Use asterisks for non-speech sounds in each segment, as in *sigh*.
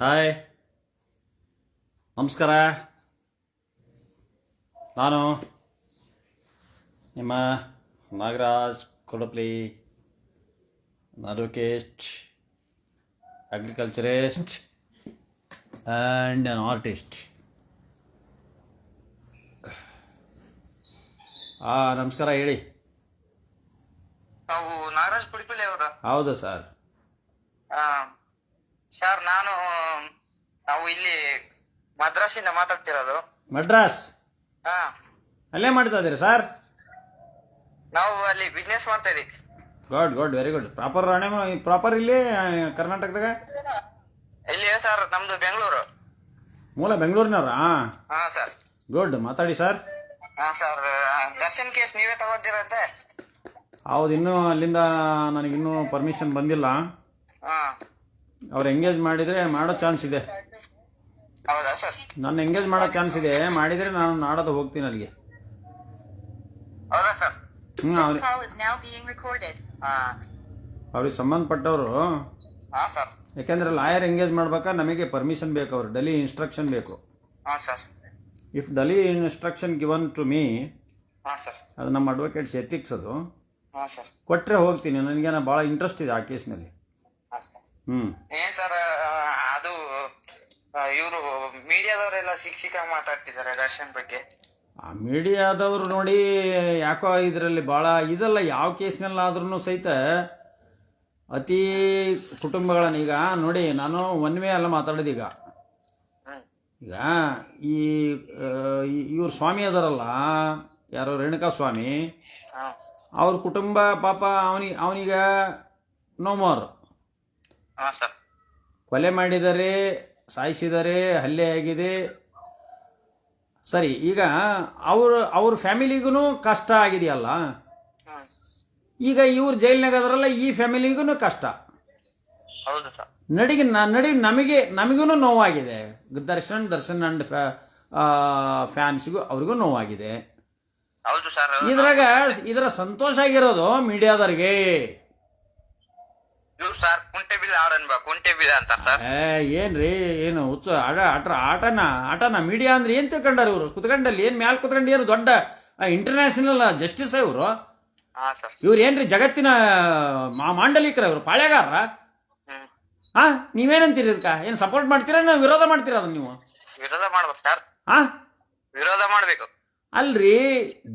Hi. ನಮಸ್ಕಾರ. ನಾನು ನಿಮ್ಮ Nagaraj Kodapli advocate agriculturist and an artist. ಹಾಂ ನಮಸ್ಕಾರ ಹೇಳಿ. ನಾವು ನಾಗರಾಜ್ ಅವರ. ಹೌದು ಸರ್. ಸರ್ ನಾನು ನಾವು ಇಲ್ಲಿ ಮದ್ರಾಸಿಂದ ಮಾತಾಡ್ತಿರೋದು. ಮದ್ರಾಸ್? ಹಾ. ಅಲ್ಲೇ ಮಾಡ್ತಾ ಇದ್ದೀರಾ ಸರ್ ನಾವು ಅಲ್ಲಿ ಬಿಸ್ನೆಸ್ ಮಾಡ್ತಾ ಇದೀವಿ. Good good very good proper Rane proper ಇಲ್ಲಿ ಕರ್ನಾಟಕದಾಗ? ಇಲ್ಲಿ ಸರ್ ನಮ್ದು ಬೆಂಗಳೂರು. ಮೂಲ ಬೆಂಗಳೂರಿನವ್ರಾ? ಹಾ ಸರ್ ಗುಡ್ ಮಾತಾಡಿ ಸರ್ ಹಾ ಸರ್ ದರ್ಶನ್ ಕೇಸ್ ನೀವೇ ತಗೋತೀರಂತೆ? ಹೌದು ಇನ್ನೂ ಅಲ್ಲಿಂದ ನನಗಿನ್ನೂ ಪರ್ಮಿಷನ್ ಬಂದಿಲ್ಲ. ಹಾ. ಅವ್ರು ಎಂಗೇಜ್ ಮಾಡಿದರೆ ಮಾಡೋ ಚಾನ್ಸ್ ಇದೆ. ಹೌದಾ ಸರ್? ನನ್ನ ಎಂಗೇಜ್ ಮಾಡೋ ಚಾನ್ಸ್ ಇದೆ. ಮಾಡಿದರೆ ನಾನು ನಾಡೋದು ಹೋಗ್ತೀನಿ ಅಲ್ಲಿಗೆ. ಹೌದಾ ಸರ್? ಹ್ಞೂ ಅವ್ರಿಗೆ call is now being recorded. ಹಾ. ಅವ್ರಿಗೆ ಸಂಬಂಧಪಟ್ಟವರು ಹಾ ಸರ್. ಯಾಕೆಂದರೆ ಲಾಯರ್ ಎಂಗೇಜ್ ಮಾಡ್ಬೇಕಾ? ನಮಗೆ ಪರ್ಮಿಷನ್ ಬೇಕು ಅವ್ರು ಡೆಲಿ ಇನ್ಸ್ಟ್ರಕ್ಷನ್ ಬೇಕು. ಹಾ sir. If daily instruction given to me ಹಾ ಸರ್. ಅದು ನಮ್ಮ ಅಡ್ವೊಕೇಟ್ಸ್ ಎಥಿಕ್ಸ್ ಅದು ಹಾ ಸರ್. ಕೊಟ್ಟರೆ ಹೋಗ್ತೀನಿ. ನನಗೇನೋ ಭಾಳ ಇಂಟ್ರೆಸ್ಟ್ ಇದೆ ಆ ಕೇಸ್ನಲ್ಲಿ ಹಾ ಸರ್. ಹ್ಞೂ ಏನ್ ಸರ್ ಅದು ಇವರು ಮೀಡಿಯಾದವರೆಲ್ಲ ಶಿಕ್ಷಕ ಮಾತಾಡ್ತಿದ್ದಾರೆ ರಷ್ಯನ್ ಬಗ್ಗೆ. ಆ ಮೀಡಿಯಾದವರು ನೋಡಿ ಯಾಕೋ ಇದರಲ್ಲಿ ಭಾಳ ಇದೆಲ್ಲ ಯಾವ ಕೇಸ್ನಲ್ಲಾದ್ರೂ ಸಹಿತ ಅತಿ ಕುಟುಂಬಗಳನ್ನು ಈಗ ನೋಡಿ ನಾನು ಒನ್ ವೇ ಎಲ್ಲ ಮಾತಾಡೋದು ಈಗ. ಈಗ ಈ ಇವ್ರ ಸ್ವಾಮಿ ಅದಾರಲ್ಲ ಯಾರೋ ರೇಣುಕಾ ಸ್ವಾಮಿ ಅವ್ರ ಕುಟುಂಬ ಪಾಪ ಅವನಿಗೆ ಅವನಿಗ ನೋ ಮೋರ್ ಹಾ ಸರ್. ಕೊಲೆ ಮಾಡಿದರೆ ಸಾಯಿಸಿದರೆ ಹಲ್ಲೆ ಆಗಿದೆ. ಸರಿ ಈಗ ಅವ್ರ ಅವ್ರ ಫ್ಯಾಮಿಲಿಗೂ ಕಷ್ಟ ಆಗಿದೆಯಲ್ಲ? ಈಗ ಇವ್ರ ಜೈಲ್ನಾಗ ಅದರಲ್ಲ ಈ ಫ್ಯಾಮಿಲಿಗೂ ಕಷ್ಟ. ಹೌದು ಸರ್. ನಡಿಗೆ ನಡಿ ನಮಗೆ ನಮಗೂ ನೋವಾಗಿದೆ. ದರ್ಶನ್ ದರ್ಶನ್ ಅಂಡ್ ಫ್ಯಾನ್ಸ್ಗೂ ಅವ್ರಿಗೂ ನೋವಾಗಿದೆ. ಇದ್ರಾಗ ಇದರ ಸಂತೋಷ ಆಗಿರೋದು ಮೀಡಿಯಾದವ್ರಿಗೆ. ಇವ್ರು ಸರ್ ಕುಂಟೆ ಬಿಲ್ ಆಡನ್ಬಾ ಕುಂಟೆ ಬಿಲ್ ಅಂತ ಸರ್. ಏ ಏನ್ರಿ ಏನು ಹುಚ್ಚು ಆಟ ಆಟ ಆಟನ ಆಟನ ಮೀಡಿಯಾ ಅಂದ್ರೆ ಏನ್ ತಿಳ್ಕೊಂಡಾರ ಇವ್ರು? ಕುತ್ಕೊಂಡಲ್ಲಿ ಏನ್ ಮ್ಯಾಲ್ ಕುತ್ಕೊಂಡು ಏನು ದೊಡ್ಡ ಇಂಟರ್ನ್ಯಾಷನಲ್ ಜಸ್ಟಿಸ್ ಇವರು? ಹಾ ಸರ್. ಇವ್ರು ಏನ್ರಿ ಜಗತ್ತಿನ ಮಾ ಮಾಂಡಲಿಕರ ಇವರು ಪಾಳೆಗಾರ ಹ್ಮ್. ಹಾ ನೀವೇನಂತೀರಿ ಇದಕ್ಕ ಏನ್ ಸಪೋರ್ಟ್ ಮಾಡ್ತೀರಾ ನಾವು ವಿರೋಧ ಮಾಡ್ತೀರಾ ಅದನ್ನ ನೀವು? ವಿರೋಧ ಮಾಡ್ಬೇಕು ಸರ್. ಹಾ ವಿರೋಧ ಮಾಡ್ಬೇಕು. ಅಲ್ರಿ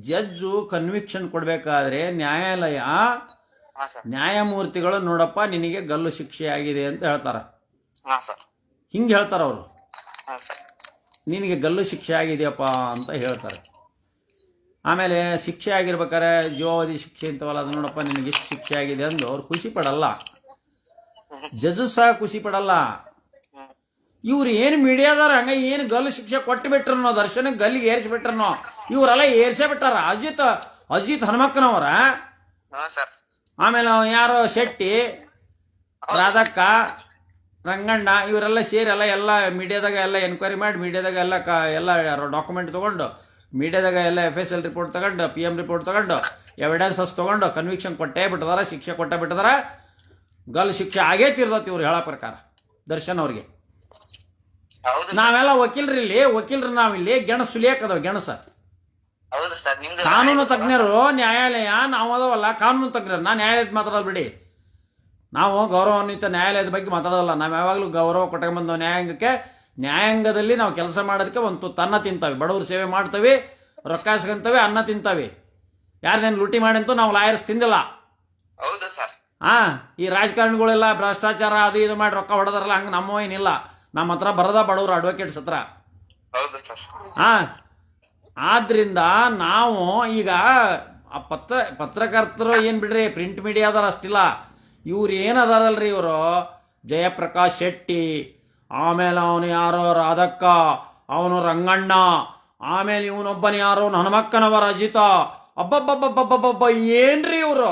ಜಡ್ಜು ಕನ್ವಿಕ್ಷನ್ ಕೊಡ್ಬೇಕಾದ್ರೆ ನ್ಯಾಯಾಲಯ ನ್ಯಾಯಮೂರ್ತಿಗಳು ನೋಡಪ್ಪ ನಿನಗೆ ಗಲ್ಲು ಶಿಕ್ಷೆ ಆಗಿದೆ ಅಂತ ಹೇಳ್ತಾರ. ಹಿಂಗ ಹೇಳ್ತಾರ ಅವರು. ನಿನಗೆ ಗಲ್ಲು ಶಿಕ್ಷೆ ಆಗಿದೆಯಪ್ಪ ಅಂತ ಹೇಳ್ತಾರೆ. ಆಮೇಲೆ ಶಿಕ್ಷೆ ಆಗಿರ್ಬೇಕಾರೆ ಜೀವಾವಧಿ ಶಿಕ್ಷೆ ಅಂತವಲ್ಲ ಅದು ನೋಡಪ್ಪ ನಿನಗೆ ಎಷ್ಟು ಶಿಕ್ಷೆ ಆಗಿದೆ ಅಂದು ಅವ್ರು ಖುಷಿ ಪಡಲ್ಲ. ಜಜಸ್ ಸಹ ಖುಷಿ ಪಡಲ್ಲ. ಇವ್ರು ಏನು ಮೀಡಿಯಾದಾರ ಹಂಗ ಏನು ಗಲ್ಲು ಶಿಕ್ಷೆ ಕೊಟ್ಟು ಬಿಟ್ರನೋ ಗಲ್ಲಿ ಗಲ್ಲಿಗೆ ಏರಿಸಿಬಿಟ್ರನೋ ಇವರೆಲ್ಲ ಏರ್ಸೇ ಬಿಟ್ಟಾರ ಅಜಿತ್ ಅಜಿತ್ ಹನುಮಕ್ಕನವರ? ಆಮೇಲೆ ಅವ ಯಾರೋ ಶೆಟ್ಟಿ ರಾಧಕ್ಕ ರಂಗಣ್ಣ ಇವರೆಲ್ಲ ಸೇರಿ ಎಲ್ಲ ಎಲ್ಲ ಮೀಡಿಯಾದಾಗ ಎಲ್ಲ ಎನ್ಕ್ವೈರಿ ಮಾಡಿ ಮೀಡಿಯಾದಾಗ ಎಲ್ಲ ಕ ಎಲ್ಲ ಡಾಕ್ಯುಮೆಂಟ್ ತೊಗೊಂಡು ಮೀಡಿಯಾದಾಗ ಎಲ್ಲ ಎಫ್ ಎಸ್ ಎಲ್ ರಿಪೋರ್ಟ್ ತಗೊಂಡು ಪಿ ಎಂ ರಿಪೋರ್ಟ್ ತಗೊಂಡು ಎವಿಡೆನ್ಸಸ್ ತೊಗೊಂಡು ಕನ್ವಿಕ್ಷನ್ ಕೊಟ್ಟೇ ಬಿಟ್ಟದಾರ ಶಿಕ್ಷೆ ಕೊಟ್ಟೇ ಬಿಟ್ಟದಾರ. ಗಲ್ ಶಿಕ್ಷೆ ಆಗೇ ತಿರ್ದತ್ತಿ ಇವ್ರು ಹೇಳೋ ಪ್ರಕಾರ ದರ್ಶನ್ ಅವ್ರಿಗೆ. ನಾವೆಲ್ಲ ವಕೀಲ್ರಿ ಇಲ್ಲಿ ವಕೀಲರು ನಾವಿಲ್ಲಿ ಗೆಣಸು ಸುಲಿಯಾಕದವ ಗೆಣಸ. ಹೌದು ಸರ್ ನಿಮ್ದು ಕಾನೂನು ತಜ್ಞರು ನ್ಯಾಯಾಲಯ ನಾವು ಅದವಲ್ಲ ಕಾನೂನು ತಜ್ಞರು. ನಾ ನ್ಯಾಯಾಲಯದ ಮಾತಾಡೋದು ಬಿಡಿ. ನಾವು ಗೌರವಾನ್ವಿತ ನ್ಯಾಯಾಲಯದ ಬಗ್ಗೆ ಮಾತಾಡೋದಲ್ಲ. ನಾವು ಯಾವಾಗಲೂ ಗೌರವ ಕೊಟ್ಕೊಂಡ್ಬಂದವು ನ್ಯಾಯಾಂಗಕ್ಕೆ ನ್ಯಾಯಾಂಗದಲ್ಲಿ ನಾವು ಕೆಲಸ ಮಾಡೋದಕ್ಕೆ ಒಂದು ತುತ್ತು ಅನ್ನ ತಿಂತಾವೆ. ಬಡವ್ರ ಸೇವೆ ಮಾಡ್ತವೆ ರೊಕ್ಕ ಇಸ್ಕೊಂತವೆ ಅನ್ನ ತಿಂತಾವೆ. ಯಾರ್ದೇನು ಲೂಟಿ ಮಾಡಂತೂ ನಾವು ಲಾಯರ್ಸ್ ತಿಂದಿಲ್ಲ. ಹೌದು ಸರ್. ಹಾಂ ಈ ರಾಜಕಾರಣಿಗಳೆಲ್ಲ ಭ್ರಷ್ಟಾಚಾರ ಅದು ಇದು ಮಾಡಿ ರೊಕ್ಕ ಹೊಡೆದಾರಲ್ಲ ಹಂಗೆ ನಮ್ಮ ಏನಿಲ್ಲ. ನಮ್ಮ ಹತ್ರ ಬರದ ಬಡವ್ರು ಅಡ್ವೊಕೇಟ್ಸ್ ಹತ್ರ ಹೌದು ಸರ್. ಆ ಆದ್ರಿಂದ ನಾವು ಈಗ ಆ ಪತ್ರ, ಪತ್ರಕರ್ತರು ಏನು ಬಿಡ್ರಿ ಪ್ರಿಂಟ್ ಮೀಡಿಯಾದಾರ ಅಷ್ಟಿಲ್ಲ. ಇವ್ರು ಏನದಾರಲ್ರಿ ಇವರು? ಜಯಪ್ರಕಾಶ್ ಶೆಟ್ಟಿ, ಆಮೇಲೆ ಅವನು ಯಾರೋ ರಾಧಕ್ಕ, ಅವನು ರಂಗಣ್ಣ, ಆಮೇಲೆ ಇವನೊಬ್ಬನ ಯಾರೋ ಹನುಮಕ್ಕನವ ಅಜಿತ ಅಬ್ಬಬ್ಬಬ್ಬಬ್ಬಬ್ಬಬ್ಬ ಏನ್ರಿ ಇವರು?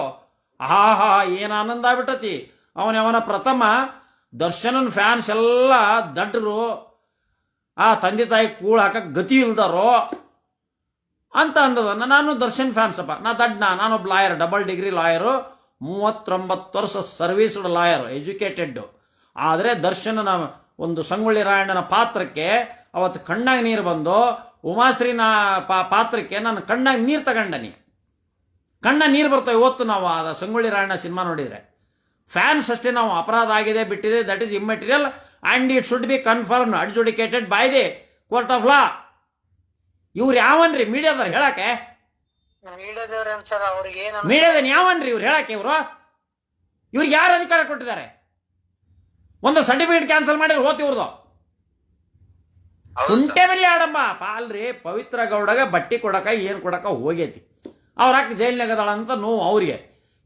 ಆಹಾ, ಏನು ಆನಂದ ಆಗ್ಬಿಟ್ಟತಿ. ಅವನ ಅವನ ಪ್ರಥಮ, ದರ್ಶನನ್ ಫ್ಯಾನ್ಸ್ ಎಲ್ಲ ದಡ್ರು, ಆ ತಂದೆ ತಾಯಿ ಕೂಳ್ ಹಾಕಕ್ಕೆ ಗತಿ ಇಲ್ದಾರೋ ಅಂತ ಅಂದದ ನಾನು ದರ್ಶನ್ ಫ್ಯಾನ್ಸಪ್ಪ ನಾ ದಡ್ಡ ನಾನೊಬ್ಬ ಲಾಯರ್, ಡಬಲ್ ಡಿಗ್ರಿ ಲಾಯರು, ಮೂವತ್ತೊಂಬತ್ತು ವರ್ಷ ಸರ್ವೀಸ್ಡ್ ಲಾಯರ್, ಎಜುಕೇಟೆಡ್. ಆದರೆ ದರ್ಶನ ಒಂದು ಸಂಗೊಳ್ಳಿ ರಾಯಣ್ಣನ ಪಾತ್ರಕ್ಕೆ ಅವತ್ತು ಕಣ್ಣಾಗಿ ನೀರು ಬಂದು, ಉಮಾಶ್ರೀನ ಪಾ, ಪಾತ್ರಕ್ಕೆ ನಾನು ಕಣ್ಣಾಗಿ ನೀರು ತಗೊಂಡನಿ ಕಣ್ಣ ನೀರು ಬರ್ತವೆ ಇವತ್ತು ನಾವು ಆ ಸಂಗೊಳ್ಳಿ ರಾಯಣ್ಣ ಸಿನಿಮಾ ನೋಡಿದರೆ. ಫ್ಯಾನ್ಸ್ ಅಷ್ಟೇ ನಾವು ಅಪರಾಧ ಆಗಿದೆ, ಬಿಟ್ಟಿದೆ that is immaterial and it should be confirm adjudicated by the court of law ಇವ್ರು ಯಾವನ್ರಿ? ಮೀಡಿಯಾದವ್ರು ಹೇಳಕ್ಕೆ? ಮೀಡಿಯಾದನ್ ಯಾವನ್ರಿ ಇವ್ರು ಹೇಳಕ್ಕೆ ಇವರು? ಇವ್ರಿಗೆ ಯಾರು ಅಧಿಕಾರ ಕೊಟ್ಟಿದ್ದಾರೆ? ಒಂದು ಸರ್ಟಿಫಿಕೇಟ್ ಕ್ಯಾನ್ಸಲ್ ಮಾಡಿದ್ರೆ ಹೋತ್ ಇವ್ರದ್ದು ಕುಂಟೆ ಮೇಲೆ ಆಡಮ್ಮ ಪಾಲ್ರಿ ಪವಿತ್ರ ಗೌಡಗ ಬಟ್ಟಿ ಕೊಡಕ ಏನು ಕೊಡಕ ಹೋಗೈತಿ. ಅವ್ರು ಅಕ್ಕ ಜೈಲಿನಾಗದಾಳ ಅಂತ ನೋವು ಅವ್ರಿಗೆ.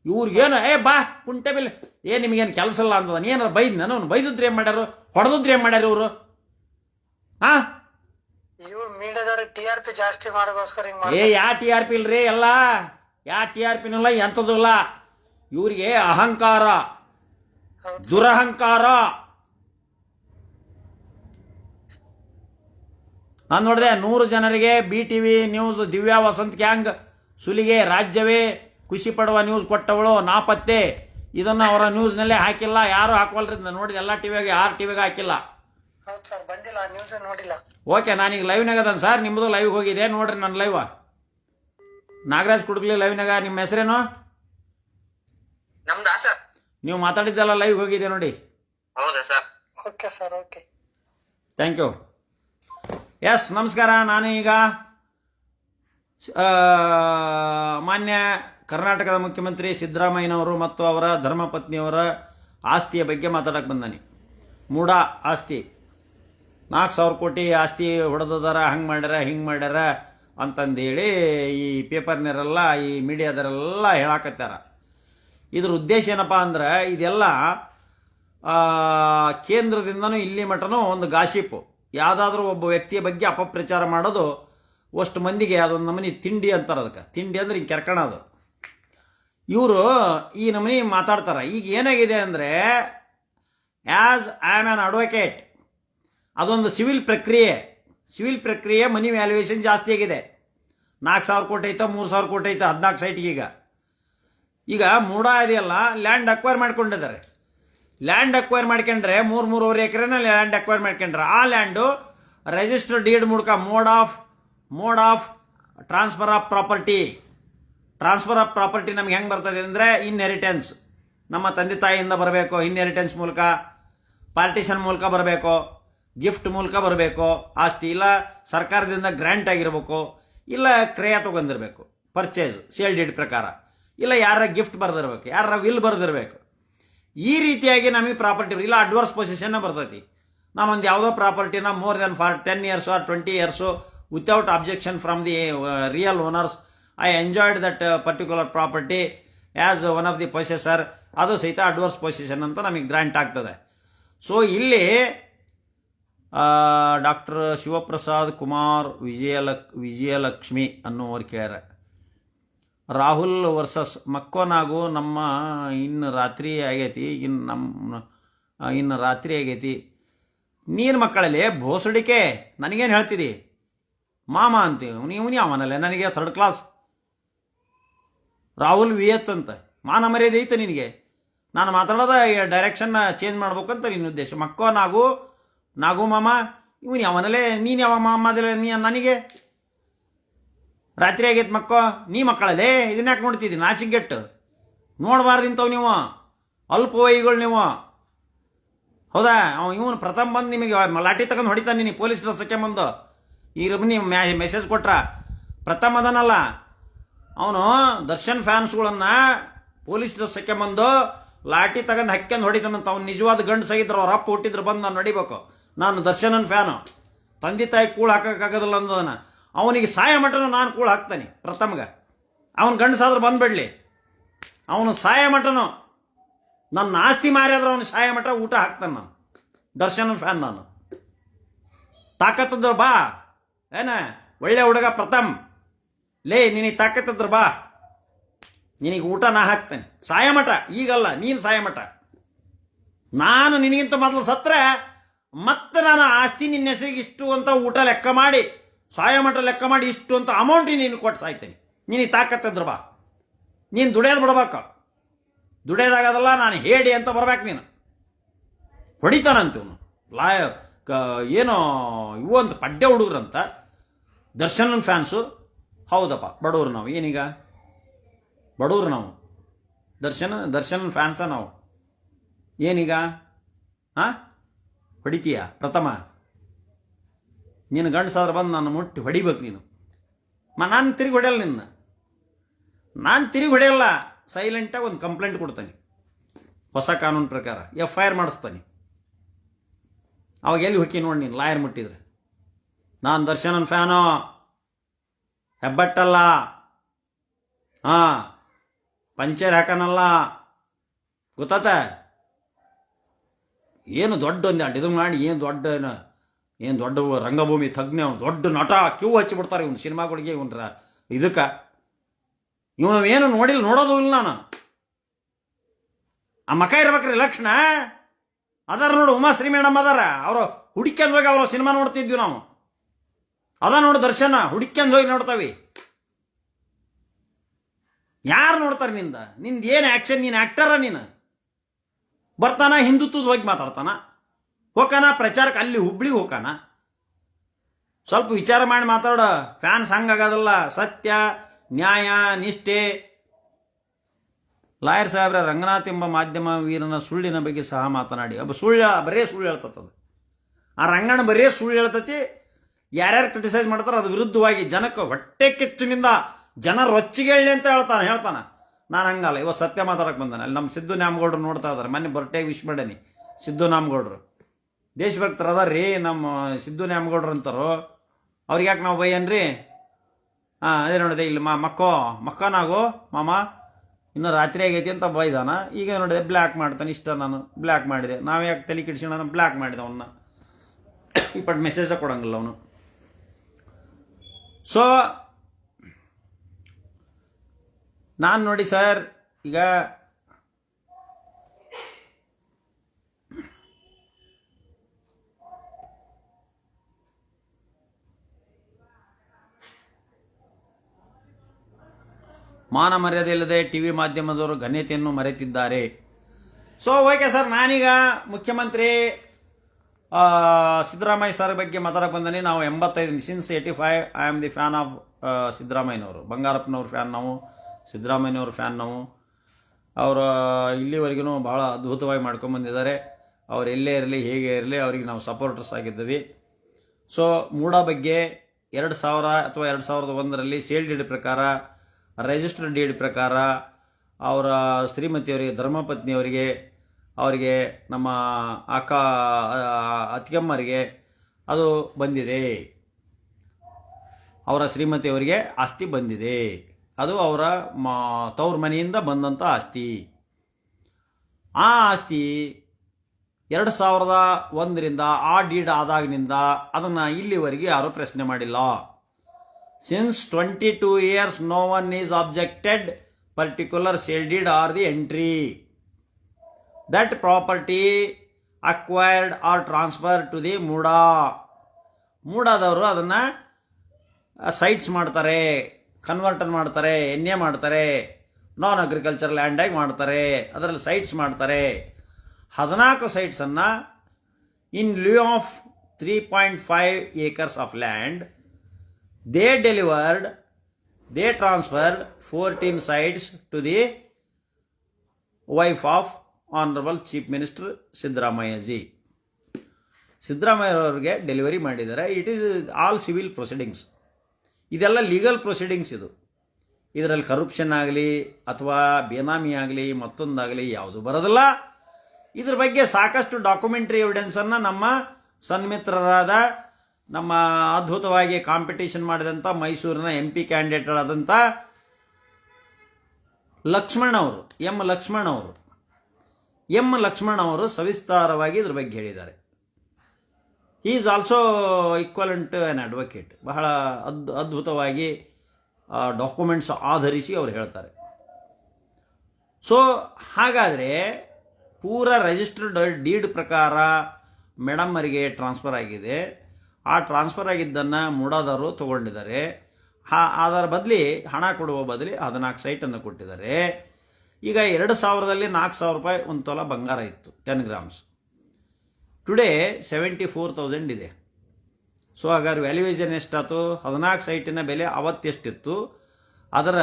ಇವ್ರಿಗೇನು ಏ ಬಾ ಕುಂಟೆ ಮೇಲೆ ಏ ನಿಮಗೇನು ಕೆಲಸ ಇಲ್ಲ ಅಂತದ ಏನಾರು ಬೈದ್ ನಾನು ಅವ್ನು ಬೈದಿದ್ರೆ ಏನು ಮಾಡ್ಯಾರು? ಹೊಡೆದಿದ್ರೆ ಏನು ಮಾಡ್ಯಾರ ಇವರು? ಹಾಂ ಮೀಡಿಯಾದವ್ರಿಗೆ ಟಿ ಆರ್ ಪಿ ಜಾಸ್ತಿ ಮಾಡೋಗೋಸ್ಕರ ಹಿಂಗ್ ಏ ಯಾ ಟಿ ಆರ್ ಪಿ ಇಲ್ರಿ ಎಲ್ಲ? ಯಾ ಟಿ ಆರ್ ಪಿನೂ ಇಲ್ಲ ಎಂಥದ್ದು ಇಲ್ಲ. ಇವ್ರಿಗೆ ಅಹಂಕಾರ. ದುರಹಂಕಾರ. ನಾನು ನೋಡಿದೆ ನೂರು ಜನರಿಗೆ B T V news Divya Vasanth gang ಸುಲಿಗೆ ರಾಜ್ಯವೇ ಖುಷಿ ಪಡುವ ನ್ಯೂಸ್ ಕೊಟ್ಟವಳು ನಾಪತ್ತೆ. ಇದನ್ನು ಅವರ ನ್ಯೂಸ್ನಲ್ಲೇ ಹಾಕಿಲ್ಲ ಯಾರು ಹಾಕವಲ್ರಿ ನೋಡಿದೆ ಎಲ್ಲ ಟಿವಿಗೆ ಯಾರು ಟಿವಿಗೆ ಹಾಕಿಲ್ಲ. ಹೌದು ಸರ್ ಬಂದಿಲ್ಲ ನ್ಯೂಸ್ ನೋಡಿಲ್ಲ. ಓಕೆ ನಾನೀಗ ಲೈವ್ನಾಗ ಅದನ್ ಸರ್ ನಿಮ್ಮದು ಲೈವ್ ಹೋಗಿದೆ. ನೋಡ್ರಿ ನನ್ನ ಲೈವ್ ನಾಗರಾಜ್ ಕುಡುಗ್ಲಿ ಲೈವ್ನಾಗ ನಿಮ್ಮ ಹೆಸರೇನು? ನಮ್ದಾ ಸರ್ ನೀವು ಮಾತಾಡಿದ್ದೆಲ್ಲ ಲೈವ್ ಹೋಗಿದೆ ನೋಡಿ. ಹೌದಾ sir okay sir okay thank you yes ನಮಸ್ಕಾರ. ನಾನು ಈಗ ಮಾನ್ಯ ಕರ್ನಾಟಕದ ಮುಖ್ಯಮಂತ್ರಿ ಸಿದ್ದರಾಮಯ್ಯನವರು ಮತ್ತು ಅವರ ಧರ್ಮಪತ್ನಿಯವರ ಆಸ್ತಿಯ ಬಗ್ಗೆ ಮಾತಾಡಕ್ಕೆ ಬಂದಾನೆ. ಮೂಡ ಆಸ್ತಿ. ನಾಲ್ಕು ಸಾವಿರ ಕೋಟಿ ಆಸ್ತಿ ಹೊಡೆದದಾರ, ಹಂಗೆ ಮಾಡ್ಯಾರ, ಹಿಂಗೆ ಮಾಡ್ಯಾರ ಅಂತಂದೇಳಿ ಈ ಪೇಪರ್ನರೆಲ್ಲ ಈ ಮೀಡಿಯಾದರೆಲ್ಲ ಹೇಳಾಕತ್ತಾರ. ಇದ್ರ ಉದ್ದೇಶ ಏನಪ್ಪ ಅಂದ್ರೆ ಇದೆಲ್ಲ ಕೇಂದ್ರದಿಂದನೂ ಇಲ್ಲಿ ಮಟನೂ ಒಂದು ಗಾಸಿಪು. ಯಾವುದಾದ್ರೂ ಒಬ್ಬ ವ್ಯಕ್ತಿಯ ಬಗ್ಗೆ ಅಪಪ್ರಚಾರ ಮಾಡೋದು ಅಷ್ಟು ಮಂದಿಗೆ ಅದೊಂದು ನಮನಿ ತಿಂಡಿ ಅಂತಾರೆ ಅದಕ್ಕೆ. ತಿಂಡಿ ಅಂದ್ರೆ ಹಿಂಗೆ ಕೆರ್ಕಣದು ಇವರು ಈ ನಮನಿ ಮಾತಾಡ್ತಾರೆ. ಈಗ ಏನಾಗಿದೆ ಅಂದರೆ as I am an advocate ಅದೊಂದು ಸಿವಿಲ್ ಪ್ರಕ್ರಿಯೆ. ಸಿವಿಲ್ ಪ್ರಕ್ರಿಯೆ ಮನಿ ವ್ಯಾಲ್ಯೂಯೇಷನ್ ಜಾಸ್ತಿ ಆಗಿದೆ. ನಾಲ್ಕು ಸಾವಿರ ಕೋಟಿ ಐತೋ, ಮೂರು ಸಾವಿರ ಕೋಟಿ ಐತೋ, ಹದಿನಾಲ್ಕು ಸೈಟ್ಗೆ ಈಗ. ಈಗ ಮೂಡ ಇದೆಯಲ್ಲ ಲ್ಯಾಂಡ್ ಅಕ್ವೈರ್ ಮಾಡ್ಕೊಂಡಿದ್ದಾರೆ. ಲ್ಯಾಂಡ್ ಅಕ್ವೈರ್ ಮಾಡ್ಕೊಂಡ್ರೆ ಮೂರು, ಮೂರುವರೆ ಎಕರೆನ ಲ್ಯಾಂಡ್ ಅಕ್ವೈರ್ ಮಾಡ್ಕೊಂಡ್ರೆ, ಆ ಲ್ಯಾಂಡು ರಿಜಿಸ್ಟರ್ ಡೀಡ್ ಮೂಲಕ mode of mode of transfer of property transfer of property ನಮ್ಗೆ ಹೆಂಗೆ ಬರ್ತದೆ ಅಂದರೆ ಇನ್ಹೆರಿಟೆನ್ಸ್ ನಮ್ಮ ತಂದೆ ತಾಯಿಯಿಂದ ಬರಬೇಕು ಇನ್ಹೆರಿಟೆನ್ಸ್ ಮೂಲಕ ಪಾರ್ಟಿಷನ್ ಮೂಲಕ ಬರಬೇಕು. ಗಿಫ್ಟ್ ಮೂಲಕ ಬರಬೇಕು. ಆಸ್ತಿ ಇಲ್ಲ, ಸರ್ಕಾರದಿಂದ ಗ್ರ್ಯಾಂಟ್ ಆಗಿರಬೇಕು. ಇಲ್ಲ, ಕ್ರಯ ತೊಗೊಂಡಿರ್ಬೇಕು. ಪರ್ಚೇಸ್ ಸೇಲ್ ಡೀಡ್ ಪ್ರಕಾರ. ಇಲ್ಲ ಯಾರ ಗಿಫ್ಟ್ ಬರೆದಿರ್ಬೇಕು ಯಾರ ವಿಲ್ ಬರೆದಿರ್ಬೇಕು. ಈ ರೀತಿಯಾಗಿ ನಮಗೆ ಪ್ರಾಪರ್ಟಿ ಇಲ್ಲ ಅಡ್ವರ್ಸ್ ಪೊಸಿಷನ್ನ ಬರ್ತೈತಿ. ನಾವೊಂದು ಯಾವುದೋ ಪ್ರಾಪರ್ಟಿನ more than for ten years or twenty years without objection from the real owners I enjoyed that particular property as one of the possessor ಅದು ಸಹಿತ ಅಡ್ವರ್ಸ್ ಪೊಸಿಷನ್ ಅಂತ ನಮಗೆ ಗ್ರ್ಯಾಂಟ್ ಆಗ್ತದೆ. ಸೊ ಇಲ್ಲಿ ಡಾಕ್ಟರ್ ಶಿವಪ್ರಸಾದ್ ಕುಮಾರ್ ವಿಜಯಲಕ್ ವಿಜಯಲಕ್ಷ್ಮಿ ಅನ್ನುವರು ಕೇಳ್ಯಾರ. ರಾಹುಲ್ ವರ್ಸಸ್ ಮಕ್ಕೋನಾಗು ನಮ್ಮ ಇನ್ನು ರಾತ್ರಿ ಆಗೈತಿ ಇನ್ನು ನಮ್ಮ ಇನ್ನು ರಾತ್ರಿ ಆಗೈತಿ. ನೀನು ಮಕ್ಕಳಲ್ಲಿ ಭೋಸಡಿಕೆ, ನನಗೇನು ಹೇಳ್ತಿದಿ? ಮಾಮ ಅಂತೀವಿ ನೀವು ಯಾವನಲ್ಲ? ನನಗೆ third class Rahul V H ಅಂತ. ಮಾನ ಮರ್ಯಾದೆ ಐತೆ ನಿನಗೆ. ನಾನು ಮಾತಾಡೋದ ಡೈರೆಕ್ಷನ್ನ ಚೇಂಜ್ ಮಾಡ್ಬೇಕಂತ ನಿನ್ನ ಉದ್ದೇಶ. ಮಕ್ಕೋ ನಾಗು ಮಾಮ, ಇವನು ಯಾವನಲ್ಲೇ? ನೀನು ಯಾವ ಮಾಮದಲ್ಲ ನೀ ನನಗೆ? ರಾತ್ರಿ ಆಗೈತೆ ಮಕ್ಕೋ, ನೀ ಮಕ್ಕಳಲ್ಲೇ? ಇದನ್ನ ಯಾಕೆ ನೋಡ್ತಿದ್ದಿ ನಾಚಿಗೆಟ್ಟು ನೋಡಬಾರ್ದಿಂತವ್ ನೀವು. ಅಲ್ಪವಯಿಗಳು ನೀವು. ಹೌದಾ? ಅವ ಇವನು ಪ್ರಥಮ ಬಂದು ನಿಮಗೆ ಲಾಠಿ ತಗೊಂಡು ಹೊಡಿತಾನೆ ನೀನು ಪೊಲೀಸ್ ಡ್ರಸ್ಸಕ್ಕೆ ಬಂದು. ಈ ರಬ್ನಿ ಮ್ಯಾ ಮೆಸೇಜ್ ಕೊಟ್ರ ಪ್ರಥಮ ಅದನಲ್ಲ. ಅವನು ದರ್ಶನ್ ಫ್ಯಾನ್ಸ್ಗಳನ್ನು ಪೊಲೀಸ್ ಡ್ರಸ್ಸಕ್ಕೆ ಬಂದು ಲಾಠಿ ತಗೊಂಡು ಹಕ್ಕೊಂಡು ಹೊಡಿತಾನಂತ ಅವ್ನು ನಿಜವಾದ ಗಂಡು ಸಹಿದ್ರು ಅವ್ರ ಅಪ್ಪ ಹುಟ್ಟಿದ್ರು ಬಂದು ನಾನು ನಡಿಬೇಕು. ನಾನು ದರ್ಶನನ್ ಫ್ಯಾನು. ತಂದೆ ತಾಯಿ ಕೂಳು ಹಾಕೋಕ್ಕಾಗೋದಿಲ್ಲ ಅಂದದನ ಅವನಿಗೆ ಸಹಾಯ ಮಟನು ನಾನು ಕೂಳು ಹಾಕ್ತಾನೆ, ಪ್ರಥಮ್ಗೆ. ಅವನು ಗಂಡಸಾದ್ರೆ ಬಂದುಬಿಡಲಿ. ಅವನು ಸಹಾಯ ಮಟ್ಟನು ನನ್ನ ಆಸ್ತಿ ಮಾರಿಯಾದ್ರೆ ಅವನು ಸಹಾಯ ಮಟ ಊಟ ಹಾಕ್ತಾನೆ ನಾನು. ದರ್ಶನನ ಫ್ಯಾನ್ ನಾನು. ತಾಕತ್ತಿದ್ರು ಬಾ. ಏನ? ಒಳ್ಳೆ ಹುಡುಗ ಪ್ರಥಮ್. ಲೇ, ನಿನಗೆ ತಾಕತ್ತಿದ್ರು ಬಾ. ನಿನಗೆ ಊಟ ನಾ ಹಾಕ್ತೇನೆ. ಸಾಯಮಠ ಈಗಲ್ಲ, ನೀನು ಸಾಯ ಮಠ. ನಾನು ನಿನಗಿಂತ ಮೊದಲು ಸತ್ರೆ ಮತ್ತೆ ನಾನು ಆಸ್ತಿ ನಿನ್ನ ಹೆಸರಿಗೆ ಇಷ್ಟು ಅಂತ ಊಟ ಲೆಕ್ಕ ಮಾಡಿ ಸಹಾಯ ಮಠ ಲೆಕ್ಕ ಮಾಡಿ ಇಷ್ಟು ಅಂತ ಅಮೌಂಟ್ ನೀನು ಕೊಟ್ಟು ಸಾಯ್ತೇನೆ. ನೀನು ತಾಕತ್ತಿದ್ರು ಬಾ. ನೀನು ದುಡಿಯೋದು ಬಿಡ್ಬೇಕು. ದುಡಿಯೋದಾಗದಲ್ಲ ನಾನು ಹೇಳಿ ಅಂತ ಬರ್ಬೇಕು ನೀನು. ಹೊಡಿತಾನಂತೀವನು ಲಾಯ ಏನೋ ಇವು ಅಂತ ಪಡ್ಡೆ ಹುಡುಗ್ರಂತ. ದರ್ಶನನ ಫ್ಯಾನ್ಸು ಹೌದಪ್ಪ, ಬಡವ್ರು ನಾವು. ಏನೀಗ? ಬಡವ್ರು ನಾವು. ದರ್ಶನ ದರ್ಶನ ಫ್ಯಾನ್ಸ ನಾವು. ಏನೀಗ? ಹಾಂ ಹೊಡಿತೀಯ? ಪ್ರಥಮ ನೀನು ಗಂಡಸಾದ್ರೆ ಬಂದು ನಾನು ಮುಟ್ಟಿ ಹೊಡಿಬೇಕು ನೀನು. ಮ, ನಾನು ತಿರುಗಿ ಹೊಡೆಯಲ್ಲ ನಿನ್ನ. ನಾನು ತಿರುಗಿ ಹೊಡೆಯಲ್ಲ ಸೈಲೆಂಟಾಗಿ ಒಂದು ಕಂಪ್ಲೇಂಟ್ ಕೊಡ್ತಾನೆ. ಹೊಸ ಕಾನೂನು ಪ್ರಕಾರ ಎಫ್ ಐ ಆರ್ ಮಾಡಿಸ್ತಾನೆ. ಅವಾಗ ಎಲ್ಲಿ ಹೋಗಿ ನೋಡಿ ನೀನು, ಲಾಯರ್ ಮುಟ್ಟಿದ್ರೆ. ನಾನು ದರ್ಶನನ ಫ್ಯಾನು. ಹೆಬ್ಬಟ್ಟಲ್ಲ. ಹಾಂ, ಪಂಚರ್ ಹಾಕನಲ್ಲ. ಗೊತ್ತಾತ? ಏನು ದೊಡ್ಡ ಒಂದು ಇದು ಮಾಡಿ ಏನು ದೊಡ್ಡ ಏನು ದೊಡ್ಡ ರಂಗಭೂಮಿ ತಜ್ಞ, ಅವ್ನು ದೊಡ್ಡ ನಟ ಕ್ಯೂ ಹಚ್ಚಿಬಿಡ್ತಾರೆ ಇವ್ನು ಸಿನಿಮಾಗಳಿಗೆ, ಇವ್ನ ಇದಕ್ಕೆ. ಇವನು ಏನು ನೋಡಿಲ್ಲ, ನೋಡೋದು ಇಲ್ಲ ನಾನು. ಆ ಮಕ ಇರ್ಬೇಕ್ರಿ ಲಕ್ಷಣ. ಅದಾರ ನೋಡು ಉಮಾಶ್ರೀ ಮೇಡಮ್ ಅದಾರ. ಅವರು ಹುಡುಕ್ಯಂದು ಹೋಗಿ ಅವರು ಸಿನಿಮಾ ನೋಡ್ತಿದ್ವಿ ನಾವು. ಅದ ನೋಡು ದರ್ಶನ, ಹುಡುಕ್ಯಂದು ಹೋಗಿ ನೋಡ್ತಾವಿ. ಯಾರು ನೋಡ್ತಾರೆ ನಿಂದ? ನಿಂದ ಏನು ಆ್ಯಕ್ಷನ್ ನೀನು ಆ್ಯಕ್ಟರ ನೀನು? ಬರ್ತಾನ, ಹಿಂದುತ್ವದ ಬಗ್ಗೆ ಮಾತಾಡ್ತಾನ. ಹೋಗಾನ ಪ್ರಚಾರಕ್ಕೆ ಅಲ್ಲಿ ಹುಬ್ಳಿ ಹೋಗಾನ ಸ್ವಲ್ಪ ವಿಚಾರ ಮಾಡಿ ಮಾತಾಡ ಫ್ಯಾನ್ಸ್ ಹಂಗಾಗೋದಲ್ಲ ಸತ್ಯ, ನ್ಯಾಯ, ನಿಷ್ಠೆ. ಲಾಯರ್ ಸಾಹೇಬ್ರ, ರಂಗನಾಥ್ ಎಂಬ ಮಾಧ್ಯಮ ವೀರನ ಸುಳ್ಳಿನ ಬಗ್ಗೆ ಸಹ ಮಾತನಾಡಿ. ಒಬ್ಬ ಸುಳ್ಳು ಬರೇ ಸುಳ್ಳು ಹೇಳ್ತದ ಆ ರಂಗಣ್ಣ ಬರೇ ಸುಳ್ಳು ಹೇಳ್ತತಿ. ಯಾರ್ಯಾರು ಕ್ರಿಟಿಸೈಸ್ ಮಾಡ್ತಾರೋ ಅದು ವಿರುದ್ಧವಾಗಿ ಜನಕ್ಕೆ ಹೊಟ್ಟೆ ಕಿಚ್ಚಿನಿಂದ ಜನ ರೊಚ್ಚಿಗೇಳಿ ಅಂತ ಹೇಳ್ತಾನೆ ಹೇಳ್ತಾನೆ. ನಾನು ಹಂಗಲ್ಲ. ಇವತ್ತು ಸತ್ಯ ಮಾತಾಡಕ್ಕೆ ಬಂದಾನೆ. ಅಲ್ಲಿ ನಮ್ಮ ಸಿದ್ದು ನ್ಯಾಮಗೌಡರು ನೋಡ್ತಾ ಇದ್ದಾರೆ ಮೊನ್ನೆ ಬರ್ಟೇಗೆ ವಿಶ್ ಮಾಡೇನಿ. ಸಿದ್ದು ನ್ಯಾಮಗೌಡರು. ದೇಶಭಕ್ತರು ಅದ ರೀ ನಮ್ಮ ಸಿದ್ದು ನ್ಯಾಮಗೌಡರು ಅಂತಾರೋ, ಅವ್ರಿಗೆ ಯಾಕೆ ನಾವು ಬೈಯನ್ರಿ? ಹಾಂ, ಅದೇ ನೋಡಿದೆ, ಇಲ್ಲಿ ಮಾ ಮಕ್ಕೋ ಮಕ್ಕನಾಗೋ ಮಾಮ, ಇನ್ನು ರಾತ್ರಿ ಆಗೈತಿ ಅಂತ ಬೈದಾನ. ಈಗ ನೋಡಿದೆ ಬ್ಲ್ಯಾಕ್ ಮಾಡ್ತಾನೆ. ಇಷ್ಟ ನಾನು ಬ್ಲ್ಯಾಕ್ ಮಾಡಿದೆ. ನಾವು ಯಾಕೆ ತಲೆ ಕೆಡಿಸ್ಕೊಂಡು ಬ್ಲ್ಯಾಕ್ ಮಾಡಿದೆ ಅವನ್ನ ಇಪ್ಪಟ್ಟು ಮೆಸೇಜ ಕೊಡೋಂಗಿಲ್ಲ ಅವನು. ಸೊ ನಾನು ನೋಡಿ ಸರ್, ಈಗ ಮಾನ ಮರ್ಯಾದೆ ಇಲ್ಲದೆ ಟಿ ವಿ ಮಾಧ್ಯಮದವರು ಘನ್ಯತೆಯನ್ನು ಮರೆತಿದ್ದಾರೆ. ಸೊ ಓಕೆ ಸರ್ ನಾನೀಗ ಮುಖ್ಯಮಂತ್ರಿ ಸಿದ್ದರಾಮಯ್ಯ ಸರ್ ಬಗ್ಗೆ ಮಾತಾಡಕ್ಕೆ ನಾವು ಎಂಬತ್ತೈದು since eighty five I am the fan of ಸಿದ್ದರಾಮಯ್ಯನವರು, ಬಂಗಾರಪ್ಪನವ್ರ ಫ್ಯಾನ್ ನಾವು. ಸಿದ್ದರಾಮಯ್ಯನವ್ರ ಫ್ಯಾನ್ ನಾವು. ಅವರ ಇಲ್ಲಿವರೆಗೂ ಭಾಳ ಅದ್ಭುತವಾಗಿ ಮಾಡ್ಕೊಂಬಂದಿದ್ದಾರೆ ಅವ್ರು ಎಲ್ಲೇ ಇರಲಿ, ಹೇಗೆ ಇರಲಿ, ಅವರಿಗೆ ನಾವು ಸಪೋರ್ಟರ್ಸ್ ಆಗಿದ್ದೀವಿ. ಸೊ ಮೂಡ ಬಗ್ಗೆ ಎರಡು ಸಾವಿರ ಅಥವಾ ಎರಡು ಸಾವಿರದ ಒಂದರಲ್ಲಿ ಸೇಲ್ ಡೀಡ್ ಪ್ರಕಾರ ರಿಜಿಸ್ಟರ್ ಡೀಡ್ ಪ್ರಕಾರ, ಅವರ ಶ್ರೀಮತಿಯವರಿಗೆ, ಧರ್ಮಪತ್ನಿಯವರಿಗೆ, ಅವರಿಗೆ ನಮ್ಮ ಅಕ್ಕ, ಅತ್ತಿಗೆಮ್ಮರಿಗೆ ಅದು ಬಂದಿದೆ. ಅವರ ಶ್ರೀಮತಿಯವರಿಗೆ ಆಸ್ತಿ ಬಂದಿದೆ. ಅದು ಅವರ ಮಾ, ತವ್ರ ಮನೆಯಿಂದ ಬಂದಂಥ ಆಸ್ತಿ. ಆ ಆಸ್ತಿ ಎರಡು ಸಾವಿರದ ಒಂದರಿಂದ ಆ ಡೀಡ್ ಆದಾಗಿನಿಂದ ಅದನ್ನು ಇಲ್ಲಿವರೆಗೆ ಯಾರೂ ಪ್ರಶ್ನೆ ಮಾಡಿಲ್ಲ. Since twenty two years no one is objected particular sale deed or the entry that property acquired or transfer to the MUDA ಮೂಡಾದವರು ಅದನ್ನು ಸೈಟ್ಸ್ ಮಾಡ್ತಾರೆ ಕನ್ವರ್ಟನ್ ಮಾಡ್ತಾರೆ ಎನ್ ಎ ಮಾಡ್ತಾರೆ ನಾನ್ ಅಗ್ರಿಕಲ್ಚರ್ ಲ್ಯಾಂಡಾಗಿ ಮಾಡ್ತಾರೆ, ಅದರಲ್ಲಿ ಸೈಟ್ಸ್ ಮಾಡ್ತಾರೆ. ಹದಿನಾಲ್ಕು ಸೈಟ್ಸನ್ನು in lieu of three point five acres of land they delivered they transferred fourteen sites to the wife of honourable chief minister Siddaramaiah ji ಸಿದ್ದರಾಮಯ್ಯವ್ರಿಗೆ delivery ಮಾಡಿದ್ದಾರೆ. It is all civil proceedings ಇದೆಲ್ಲ legal proceedings ಇದು. ಇದರಲ್ಲಿ corruption ಆಗಲಿ ಅಥವಾ ಬೇನಾಮಿ ಆಗಲಿ ಮತ್ತೊಂದಾಗಲಿ ಯಾವುದು ಬರೋದಿಲ್ಲ. ಇದ್ರ ಬಗ್ಗೆ ಸಾಕಷ್ಟು ಡಾಕ್ಯುಮೆಂಟ್ರಿ ಎವಿಡೆನ್ಸನ್ನು ನಮ್ಮ ಸನ್ಮಿತ್ರರಾದ, ನಮ್ಮ ಅದ್ಭುತವಾಗಿ ಕಾಂಪಿಟೇಷನ್ ಮಾಡಿದಂಥ ಮೈಸೂರಿನ ಎಂ ಪಿ ಕ್ಯಾಂಡಿಡೇಟ್ಗಳಾದಂಥ ಲಕ್ಷ್ಮಣ್ ಅವರು, ಎಂ ಲಕ್ಷ್ಮಣ್ ಅವರು. ಎಂ ಲಕ್ಷ್ಮಣ್ ಅವರು ಸವಿಸ್ತಾರವಾಗಿ ಇದ್ರ ಬಗ್ಗೆ ಹೇಳಿದ್ದಾರೆ. Is also equivalent an advocate ಬಹಳ ಅದ್, ಅದ್ಭುತವಾಗಿ ಡಾಕ್ಯುಮೆಂಟ್ಸ್ ಆಧರಿಸಿ ಅವ್ರು ಹೇಳ್ತಾರೆ. ಸೊ ಹಾಗಾದರೆ, ಪೂರ ರಿಜಿಸ್ಟರ್ಡ್ ಡೀಡ್ ಪ್ರಕಾರ ಮೇಡಮ್ಮರಿಗೆ ಟ್ರಾನ್ಸ್ಫರ್ ಆಗಿದೆ. ಆ ಟ್ರಾನ್ಸ್ಫರ್ ಆಗಿದ್ದನ್ನು ಮೂಡಾದವರು ತೊಗೊಂಡಿದ್ದಾರೆ. ಹಾ, ಅದರ ಬದಲಿ, ಹಣ ಕೊಡುವ ಬದಲಿ ಹದಿನಾಲ್ಕು ಸೈಟನ್ನು ಕೊಟ್ಟಿದ್ದಾರೆ. ಈಗ ಎರಡು ಸಾವಿರದಲ್ಲಿ ನಾಲ್ಕು ಸಾವಿರ ರೂಪಾಯಿ ಒಂದು ತೊಲ ಬಂಗಾರ ಇತ್ತು ten grams today seventy four thousand ಇದೆ. ಸೊ ಹಾಗಾದ್ರೆ ವ್ಯಾಲ್ಯೂಯೇಷನ್ ಎಷ್ಟಾಯ್ತು? ಹದಿನಾಲ್ಕು ಸೈಟಿನ ಬೆಲೆ ಅವತ್ತೆಷ್ಟಿತ್ತು. ಅದರ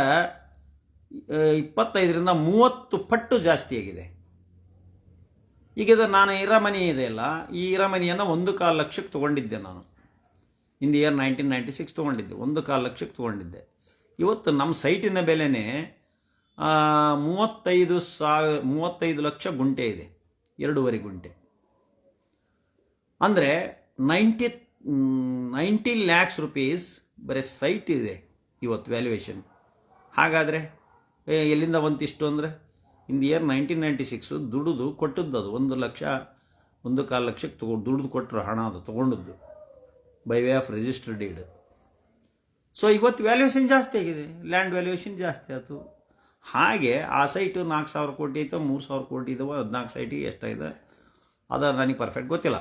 ಇಪ್ಪತ್ತೈದರಿಂದ ಮೂವತ್ತು ಪಟ್ಟು ಜಾಸ್ತಿ ಆಗಿದೆ. ಈಗ ನಾನು ಇರಮನಿ ಇದೆಯಲ್ಲ ಈ ಇರಮನಿಯನ್ನು ಒಂದು ಕಾಲು ಲಕ್ಷಕ್ಕೆ ತೊಗೊಂಡಿದ್ದೆ ನಾನು. In the year nineteen ninety six ತೊಗೊಂಡಿದ್ದೆ, ಒಂದು ಕಾಲು ಲಕ್ಷಕ್ಕೆ ತೊಗೊಂಡಿದ್ದೆ. ಇವತ್ತು ನಮ್ಮ ಸೈಟಿನ ಬೆಲೆನೇ ಮೂವತ್ತೈದು ಸಾವಿರ, ಮೂವತ್ತೈದು ಲಕ್ಷ ಗುಂಟೆ ಇದೆ. ಎರಡೂವರೆ ಗುಂಟೆ. ಅಂದರೆ ನೈಂಟಿ ನೈಂಟಿ ಲ್ಯಾಕ್ಸ್ ರುಪೀಸ್ ಬರೀ ಸೈಟ್ ಇದೆ ಇವತ್ತು ವ್ಯಾಲ್ಯೂಯೇಷನ್ ಹಾಗಾದರೆ ಎಲ್ಲಿಂದ ಬಂತಿಷ್ಟು ಅಂದರೆ? In year nineteen ninety six ದುಡಿದು ಕೊಟ್ಟದ್ದು ಅದು. ಒಂದು ಲಕ್ಷ, ಒಂದು ಕಾಲು ಲಕ್ಷಕ್ಕೆ ತಗೊ, ದುಡಿದು ಕೊಟ್ಟರು ಹಣ ಅದು, ತೊಗೊಂಡದ್ದು. By way of registered deed so ಇವತ್ತು ವ್ಯಾಲ್ಯೂಯೇಷನ್ ಜಾಸ್ತಿ ಆಗಿದೆ. ಲ್ಯಾಂಡ್ ವ್ಯಾಲ್ಯೂಯೇಷನ್ ಜಾಸ್ತಿ ಆಯಿತು. ಹಾಗೆ ಆ ಸೈಟು ನಾಲ್ಕು ಸಾವಿರ ಕೋಟಿ ಐತೋ, ಮೂರು ಸಾವಿರ ಕೋಟಿ ಇದಾವೆ ಹದಿನಾಲ್ಕು ಸೈಟಿಗೆ ಎಷ್ಟಾಗಿದೆ? ಅದು ನನಗೆ ಪರ್ಫೆಕ್ಟ್ ಗೊತ್ತಿಲ್ಲ.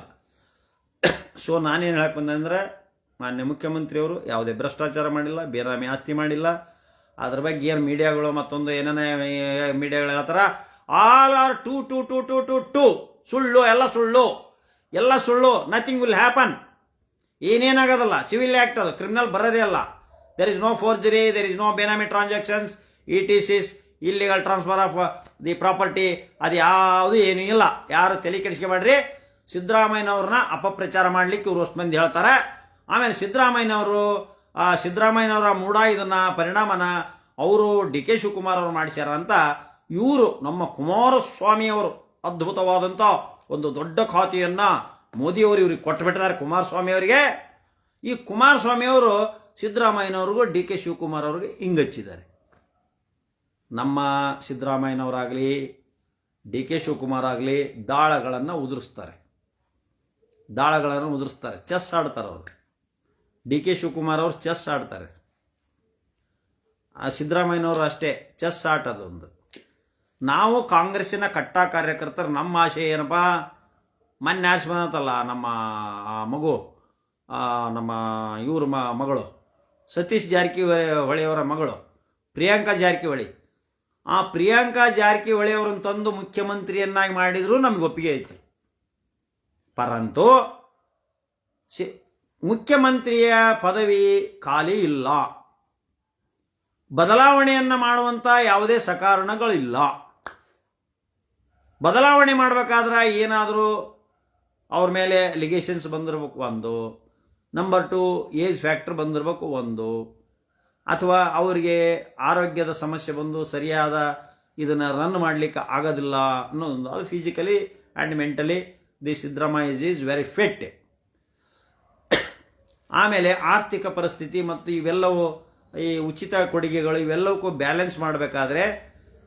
*coughs* ಸೊ ನಾನೇನು ಹೇಳಕ್ಕೆ ಬಂದೆ ಅಂದರೆ, ಮಾನ್ಯ ಮುಖ್ಯಮಂತ್ರಿಯವರು ಯಾವುದೇ ಭ್ರಷ್ಟಾಚಾರ ಮಾಡಿಲ್ಲ ಬೇನಾಮಿ ಆಸ್ತಿ ಮಾಡಿಲ್ಲ. ಅದ್ರ ಬಗ್ಗೆ ಏನು ಮೀಡಿಯಾಗಳು ಮತ್ತೊಂದು ಏನೇನೇ ಮೀಡಿಯಾಗಳು ಹೇಳ್ತಾರ? All are to to to to to to ಸುಳ್ಳು, ಎಲ್ಲ ಸುಳ್ಳು. ಎಲ್ಲ ಸುಳ್ಳು. ನಥಿಂಗ್ ವಿಲ್ ಹ್ಯಾಪನ್ ಏನೇನಾಗೋದಲ್ಲ? ಸಿವಿಲ್ ಆ್ಯಕ್ಟ್ ಅದು. ಕ್ರಿಮಿನಲ್ ಬರೋದೇ ಅಲ್ಲ. There is no forgery there is no benami transactions E T C's illegal transfer of the property ಅದು ಯಾವುದು ಏನೂ ಇಲ್ಲ. ಯಾರು ತಲೆ ಕೆಡಿಸ್ಕೊಬೇಡ್ರಿ? ಸಿದ್ದರಾಮಯ್ಯನವ್ರನ್ನ ಅಪಪ್ರಚಾರ ಮಾಡಲಿಕ್ಕೆ ಇವರು ಅಷ್ಟು ಮಂದಿ ಹೇಳ್ತಾರೆ. ಆಮೇಲೆ ಸಿದ್ದರಾಮಯ್ಯನವರು, ಆ ಸಿದ್ದರಾಮಯ್ಯನವರ ಮೂಡ ಇದನ್ನು ಪರಿಣಾಮನ ಅವರು ಡಿ ಕೆ ಶಿವಕುಮಾರ್ ಅವರು ಮಾಡಿಸ್ಯಾರ ಅಂತ ಇವರು ನಮ್ಮ ಕುಮಾರಸ್ವಾಮಿಯವರು ಅದ್ಭುತವಾದಂಥ ಒಂದು ದೊಡ್ಡ ಖಾತೆಯನ್ನು ಮೋದಿಯವರು ಇವ್ರಿಗೆ ಕೊಟ್ಟುಬಿಟ್ಟಿದ್ದಾರೆ ಕುಮಾರಸ್ವಾಮಿ ಅವರಿಗೆ. ಈ ಕುಮಾರಸ್ವಾಮಿಯವರು ಸಿದ್ದರಾಮಯ್ಯನವ್ರಿಗೂ ಡಿ ಕೆ ಶಿವಕುಮಾರ್ ಅವ್ರಿಗೆ ಹಿಂಗಚ್ಚಿದ್ದಾರೆ. ನಮ್ಮ ಸಿದ್ದರಾಮಯ್ಯನವರಾಗಲಿ, ಡಿ ಕೆ ಶಿವಕುಮಾರ್ ಆಗಲಿ, ದಾಳಗಳನ್ನು ಉದುರಿಸ್ತಾರೆ. ದಾಳಗಳನ್ನು ಉದುರಿಸ್ತಾರೆ ಚೆಸ್ ಆಡ್ತಾರೆ ಅವರು. ಡಿ ಕೆ ಶಿವಕುಮಾರ್ ಅವರು ಚೆಸ್ ಆಡ್ತಾರೆ. ಸಿದ್ದರಾಮಯ್ಯನವರು ಅಷ್ಟೇ, ಚೆಸ್ ಆಟ ಅದೊಂದು ನಾವು ಕಾಂಗ್ರೆಸ್ಸಿನ ಕಟ್ಟ ಕಾರ್ಯಕರ್ತರು, ನಮ್ಮ ಆಶೆ ಏನಪ್ಪ? ಮೊನ್ನೆ ಆರ್ಸಿ ಬಂದತ್ತಲ್ಲ ನಮ್ಮ ಮಗು ನಮ್ಮ ಇವ್ರ ಮಗಳು, ಸತೀಶ್ ಜಾರಕಿಹೊಳಿ ಹೊಳೆಯವರ ಮಗಳು, ಪ್ರಿಯಾಂಕಾ ಜಾರಕಿಹೊಳಿ. ಆ ಪ್ರಿಯಾಂಕಾ ಜಾರಕಿಹೊಳಿ ಅವರನ್ನು ತಂದು ಮುಖ್ಯಮಂತ್ರಿಯನ್ನಾಗಿ ಮಾಡಿದರೂ ನಮ್ಗೆ ಒಪ್ಪಿಗೆ ಐತೆ. ಪರಂತು ಸಿ ಮುಖ್ಯಮಂತ್ರಿಯ ಪದವಿ ಖಾಲಿ ಇಲ್ಲ. ಬದಲಾವಣೆಯನ್ನು ಮಾಡುವಂಥ ಯಾವುದೇ ಸಕಾರಣಗಳಿಲ್ಲ. ಬದಲಾವಣೆ ಮಾಡಬೇಕಾದ್ರೆ ಏನಾದರೂ ಅವ್ರ ಮೇಲೆ ಲಿಗೇಷನ್ಸ್ ಬಂದಿರಬೇಕು ಒಂದು. ನಂಬರ್ ಟು ಏಜ್ ಫ್ಯಾಕ್ಟ್ರ್ ಬಂದಿರಬೇಕು ಒಂದು. ಅಥವಾ ಅವರಿಗೆ ಆರೋಗ್ಯದ ಸಮಸ್ಯೆ ಬಂದು ಸರಿಯಾದ ಇದನ್ನು ರನ್ ಮಾಡಲಿಕ್ಕೆ ಆಗೋದಿಲ್ಲ ಅನ್ನೋದೊಂದು ಅದು physically and mentally the Siddaramaiah is very fit. ಆಮೇಲೆ ಆರ್ಥಿಕ ಪರಿಸ್ಥಿತಿ ಮತ್ತು ಇವೆಲ್ಲವೂ ಈ ಉಚಿತ ಕೊಡುಗೆಗಳು ಇವೆಲ್ಲವಕ್ಕೂ ಬ್ಯಾಲೆನ್ಸ್ ಮಾಡಬೇಕಾದ್ರೆ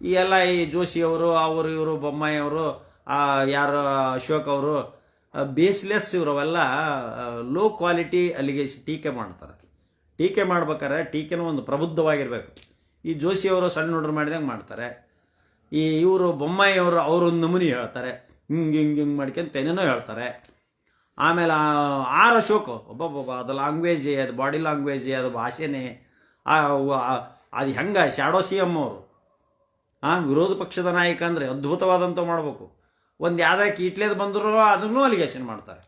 ಈ ಎಲ್ಲ ಈ ಜೋಶಿಯವರು ಅವರು ಇವರು, ಬೊಮ್ಮಾಯಿ ಅವರು ಯಾರು, ಅಶೋಕ್ ಅವರು ಬೇಸ್ಲೆಸ್ ಇವರವೆಲ್ಲ ಲೋ ಕ್ವಾಲಿಟಿ ಅಲ್ಲಿಗೆ ಟೀಕೆ ಮಾಡ್ತಾರೆ. ಟೀಕೆ ಮಾಡ್ಬೇಕಾದ್ರೆ ಟೀಕೆನೂ ಒಂದು ಪ್ರಬುದ್ಧವಾಗಿರಬೇಕು. ಈ ಜೋಶಿಯವರು ಸಣ್ಣ ಹುಡುಗರು ಮಾಡಿದಂಗೆ ಮಾಡ್ತಾರೆ. ಈ ಇವರು ಬೊಮ್ಮಾಯಿಯವರು ಅವರೊಂದು ನಮೂನಿ ಹೇಳ್ತಾರೆ. ಹಿಂಗೆ ಹಿಂಗೆ ಹಿಂಗೆ ಮಾಡ್ಕೊಂತ ಏನೇನೋ ಹೇಳ್ತಾರೆ. ಆಮೇಲೆ ಆರ್ ಅಶೋಕ್ ಒಬ್ಬೊಬ್ಬ ಅದು ಲ್ಯಾಂಗ್ವೇಜ್ ಅದು ಬಾಡಿ ಲ್ಯಾಂಗ್ವೇಜ್ ಅದು ಭಾಷೆನೇ ಅದು ಹೆಂಗೆ ಶ್ಯಾಡೋ ಸಿ ಎಂ ಅವರು. ಹಾಂ ವಿರೋಧ ಪಕ್ಷದ ನಾಯಕ ಅಂದರೆ ಅದ್ಭುತವಾದಂಥ ಮಾಡಬೇಕು. ಒಂದು ಯಾವುದೇ ಕೀಟ್ಲೇದು ಬಂದರೂ ಅದನ್ನೂ ಅಲಿಗೇಷನ್ ಮಾಡ್ತಾರೆ.